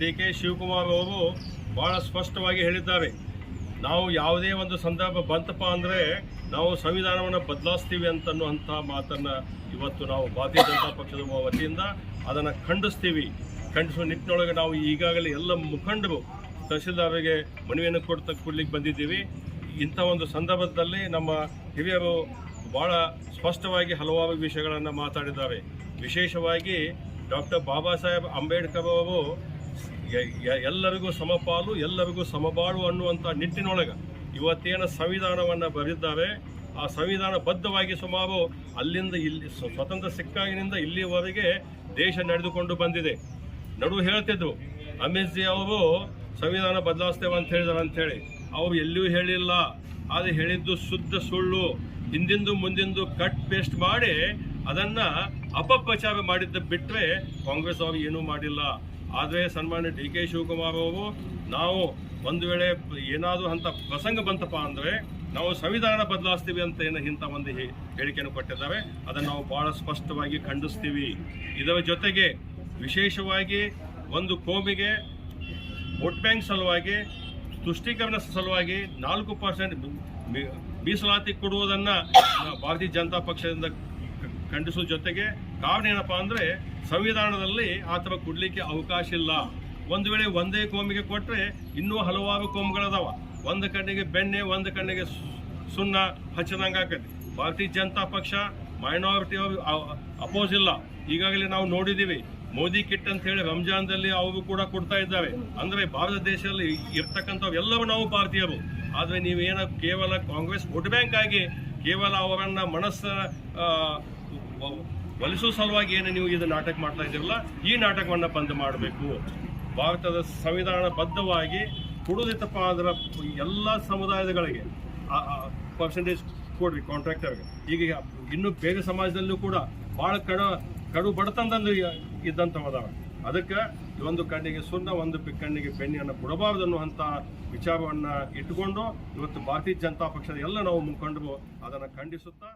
D K Shivakumar ಅವರು ಬಹಳ ಸ್ಪಷ್ಟವಾಗಿ ಹೇಳಿದ್ದಾರೆ. ನಾವು ಯಾವುದೇ ಒಂದು ಸಂದರ್ಭ ಬಂತಪ್ಪ ಅಂದರೆ ನಾವು ಸಂವಿಧಾನವನ್ನು ಬದಲಾಯಿಸ್ತೀವಿ ಅಂತನ್ನುವಂಥ ಮಾತನ್ನು ಇವತ್ತು ನಾವು ಭಾರತೀಯ ಜನತಾ ಪಕ್ಷದ ವತಿಯಿಂದ ಅದನ್ನು ಖಂಡಿಸ್ತೀವಿ. ಖಂಡಿಸುವ ನಿಟ್ಟಿನೊಳಗೆ ನಾವು ಈಗಾಗಲೇ ಎಲ್ಲ ಮುಖಂಡರು ತಹಸೀಲ್ದಾರರಿಗೆ ಮನವಿಯನ್ನು ಕೊಡ್ತ ಕೊಡ್ಲಿಕ್ಕೆ ಬಂದಿದ್ದೀವಿ. ಇಂಥ ಒಂದು ಸಂದರ್ಭದಲ್ಲಿ ನಮ್ಮ ಹಿರಿಯರು ಭಾಳ ಸ್ಪಷ್ಟವಾಗಿ ಹಲವಾರು ವಿಷಯಗಳನ್ನು ಮಾತಾಡಿದ್ದಾರೆ. ವಿಶೇಷವಾಗಿ ಡಾಕ್ಟರ್ ಬಾಬಾ ಸಾಹೇಬ್ ಅಂಬೇಡ್ಕರ್ ಅವರು ಎಲ್ಲರಿಗೂ ಸಮಪಾಲು, ಎಲ್ಲರಿಗೂ ಸಮಬಾಳು ಅನ್ನುವಂಥ ನಿಟ್ಟಿನೊಳಗೆ ಇವತ್ತೇನು ಸಂವಿಧಾನವನ್ನು ಬರೆದಿದ್ದಾರೆ. ಆ ಸಂವಿಧಾನ ಬದ್ಧವಾಗಿ ಸುಮಾರು ಅಲ್ಲಿಂದ ಇಲ್ಲಿ ಸ್ವ- ಸ್ವತಂತ್ರ ಸಿಕ್ಕಾಗಿನಿಂದ ಇಲ್ಲಿವರೆಗೆ ದೇಶ ನಡೆದುಕೊಂಡು ಬಂದಿದೆ. ನಡುವೆ ಹೇಳ್ತಿದ್ರು ಅಮಿತ್ ಜಿ ಅವರು ಸಂವಿಧಾನ ಬದಲಾಯಿಸ್ತೇವೆ ಅಂತ ಹೇಳಿದಾರೆ ಅಂತ ಹೇಳಿ. ಅವರು ಎಲ್ಲಿಯೂ ಹೇಳಿಲ್ಲ. ಅದು ಹೇಳಿದ್ದು ಶುದ್ಧ ಸುಳ್ಳು. ಹಿಂದಿಂದು ಮುಂದಿಂದು ಕಟ್ ಪೇಸ್ಟ್ ಮಾಡಿ ಅದನ್ನ ಅಪಪ್ರಚಾರ ಮಾಡಿದ್ದ ಬಿಟ್ಟರೆ ಕಾಂಗ್ರೆಸ್ ಅವರು ಏನೂ ಮಾಡಿಲ್ಲ. ಆದರೆ ಸನ್ಮಾನ್ಯ ಡಿ ಕೆ ಶಿವಕುಮಾರ್ ಅವರು, ನಾವು ಒಂದು ವೇಳೆ ಏನಾದರೂ ಅಂತ ಪ್ರಸಂಗ ಬಂತಪ್ಪ ಅಂದರೆ, ನಾವು ಸಂವಿಧಾನ ಬದಲಾಯಿಸ್ತೀವಿ ಅಂತ ಏನು ಇಂಥ ಒಂದು ಹೇಳಿಕೆಯನ್ನು ಕೊಟ್ಟಿದ್ದಾರೆ. ಅದನ್ನು ನಾವು ಭಾಳ ಸ್ಪಷ್ಟವಾಗಿ ಖಂಡಿಸ್ತೀವಿ. ಇದರ ಜೊತೆಗೆ ವಿಶೇಷವಾಗಿ ಒಂದು ಕೋಮಿಗೆ ವೋಟ್ ಬ್ಯಾಂಕ್ ಸಲುವಾಗಿ, ತುಷ್ಟೀಕರಣ ಸಲುವಾಗಿ ನಾಲ್ಕು ಪರ್ಸೆಂಟ್ ಮೀಸಲಾತಿ ಕೊಡುವುದನ್ನು ಭಾರತೀಯ ಜನತಾ ಪಕ್ಷದಿಂದ ಖಂಡಿಸುವ ಜೊತೆಗೆ ಕಾರಣ ಏನಪ್ಪ ಅಂದರೆ ಸಂವಿಧಾನದಲ್ಲಿ ಆ ಥರ ಕೊಡಲಿಕ್ಕೆ ಅವಕಾಶ ಇಲ್ಲ. ಒಂದು ವೇಳೆ ಒಂದೇ ಕೋಮಿಗೆ ಕೊಟ್ಟರೆ ಇನ್ನೂ ಹಲವಾರು ಕೋಮುಗಳದಾವ ಒಂದು ಕಣ್ಣಿಗೆ ಬೆಣ್ಣೆ, ಒಂದು ಕಣ್ಣಿಗೆ ಸುಣ್ಣ ಹಚ್ಚದಂಗೆ ಭಾರತೀಯ ಜನತಾ ಪಕ್ಷ ಮೈನಾರಿಟಿ ಅಪೋಸ್ ಇಲ್ಲ. ಈಗಾಗಲೇ ನಾವು ನೋಡಿದ್ದೀವಿ. ಮೋದಿ ಕಿಟ್ ಅಂತ ಹೇಳಿ ರಂಜಾನ್ದಲ್ಲಿ ಅವರು ಕೂಡ ಕೊಡ್ತಾ ಇದ್ದಾರೆ. ಅಂದ್ರೆ ಭಾರತ ದೇಶದಲ್ಲಿ ಇರ್ತಕ್ಕಂಥವೆಲ್ಲವೂ ನಾವು ಭಾರತೀಯರು. ಆದರೆ ನೀವೇನ ಕೇವಲ ಕಾಂಗ್ರೆಸ್ ವೋಟ್ ಬ್ಯಾಂಕ್ ಆಗಿ ಕೇವಲ ಅವರನ್ನ ಮನಸ್ಸ ಒಲಿಸುವ ಸಲುವಾಗಿ ಏನು ನೀವು ಇದು ನಾಟಕ ಮಾಡ್ತಾ ಇದ್ದೀರಲ್ಲ, ಈ ನಾಟಕವನ್ನು ಬಂದ್ ಮಾಡಬೇಕು. ಭಾರತದ ಸಂವಿಧಾನ ಬದ್ಧವಾಗಿ ಕೊಡುದಿತ್ತಪ್ಪ ಅಂದ್ರೆ ಎಲ್ಲ ಸಮುದಾಯಗಳಿಗೆ ಪರ್ಸೆಂಟೇಜ್ ಕೊಡ್ರಿ ಕಾಂಟ್ರಾಕ್ಟರ್ಗೆ ಈಗ ಇನ್ನೂ ಬೇರೆ ಸಮಾಜದಲ್ಲೂ ಕೂಡ ಭಾಳ ಕಡ, ಕಡು ಬಡತನದಲ್ಲಿ ಇದ್ದಂಥವದಾವ ಅದಕ್ಕೆ ಒಂದು ಕಣ್ಣಿಗೆ ಸುಣ್ಣ, ಒಂದು ಕಣ್ಣಿಗೆ ಬೆಣ್ಣೆಯನ್ನು ಕೊಡಬಾರದು ಅನ್ನುವಂಥ ವಿಚಾರವನ್ನು ಇಟ್ಟುಕೊಂಡು ಇವತ್ತು ಭಾರತೀಯ ಜನತಾ ಪಕ್ಷದ ಎಲ್ಲ ನಾವು ಮುಂದ್ಕೊಂಡು ಅದನ್ನು ಖಂಡಿಸುತ್ತಾ